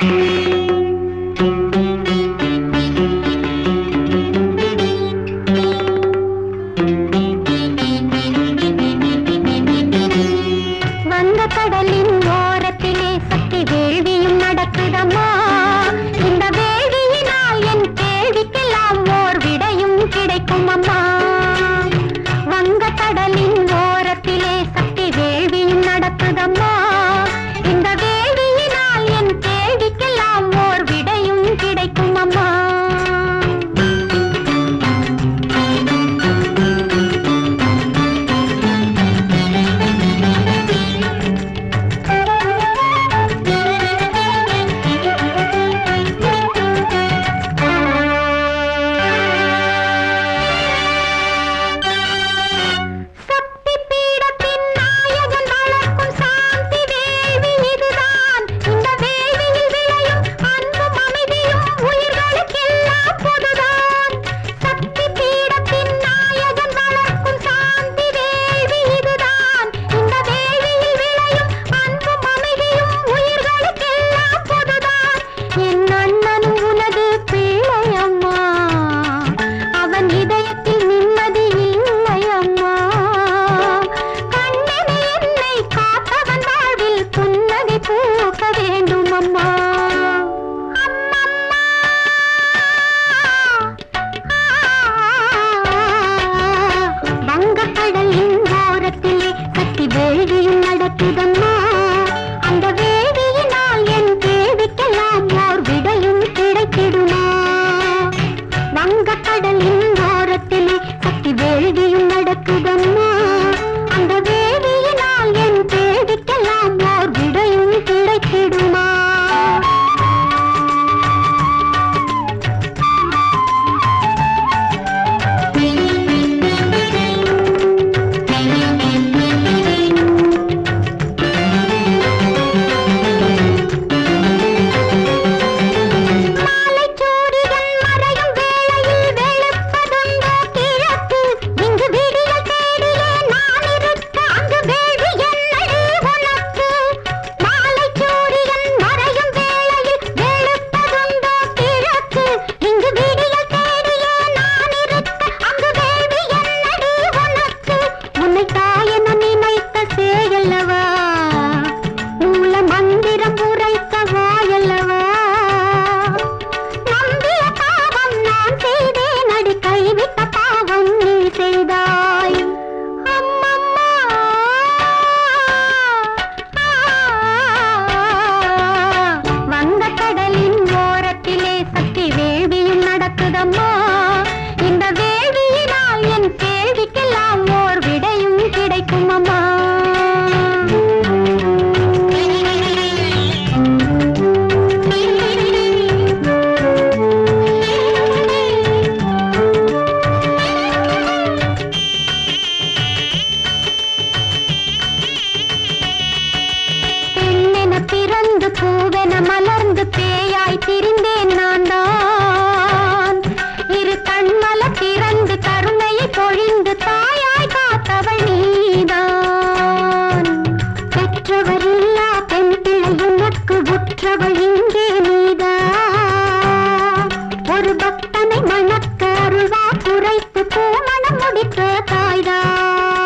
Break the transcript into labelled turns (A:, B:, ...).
A: Thank you. ஒரு பக்தனை மணக்க அருள்வா குறைத்து பூமணம் முடித்த தாய்தான்